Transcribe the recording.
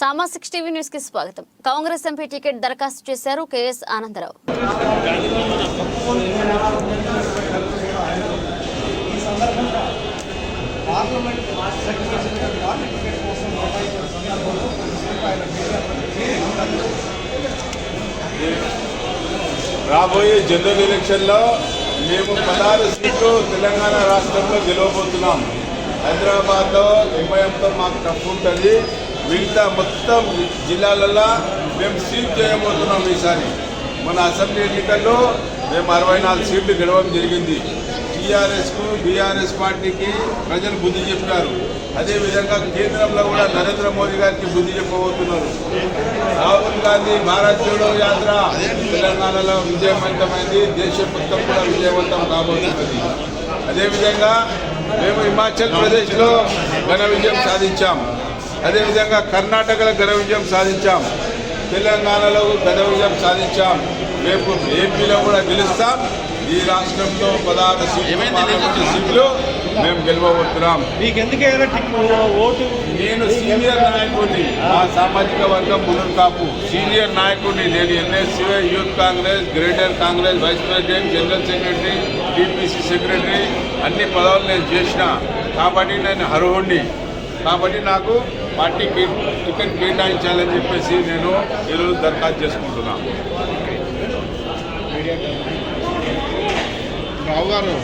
సామాజిక్ TV న్యూస్కి స్వాగతం. Congress MP ticket దరఖాస్తు చేశారు కెఎస్ ఆనందరావు. రాబోయే జనరల్ ఎలక్షన్లో మేము పదహారు సీట్లు తెలంగాణ రాష్ట్రంలో గెలవబోతున్నాం. హైదరాబాద్లో ఎంఐఎంతో మాకు తప్పు ఉంటుంది. మిగతా మొత్తం జిల్లాలలో మేము సీట్ చేయబోతున్నాం ఈసారి. మన అసెంబ్లీ ఎన్నికల్లో మేము అరవై నాలుగు సీట్లు గెలవడం జరిగింది. టీఆర్ఎస్కు బీఆర్ఎస్ పార్టీకి ప్రజలు బుద్ధి చెప్పారు. అదేవిధంగా కేంద్రంలో కూడా నరేంద్ర మోదీ గారికి బుద్ధి చెప్పబోతున్నారు. రాహుల్ గాంధీ భారత్ జోడో యాత్ర తెలంగాణలో విజయవంతమైంది. దేశం మొత్తం కూడా విజయవంతం కాబోతున్నది. అదేవిధంగా మేము హిమాచల్ ప్రదేశ్లో ఘన విజయం సాధించాం. అదేవిధంగా కర్ణాటకలో ఘన విజయం సాధించాం. తెలంగాణలో ఘన విజయం సాధించాం. రేపు ఏపీలో కూడా గెలుస్తాం. ఈ రాష్ట్రంలో పదహారు సీట్లు మేము గెలవబోతున్నాం. టిక్ ఓటు? నేను సీనియర్ నాయకుడిని మా సామాజిక వర్గం కాపు. సీనియర్ నాయకుడిని నేను NSC youth congress greater congress vice president general secretary TPC secretary అన్ని పదవులు నేను చేసిన. కాబట్టి నేను అర్హుడిని కాబట్టి నాకు పార్టీకి టికెట్ కేటాయించాలని చెప్పేసి నేను ఈరోజు దరఖాస్తు చేసుకుంటున్నాను. రావు గారు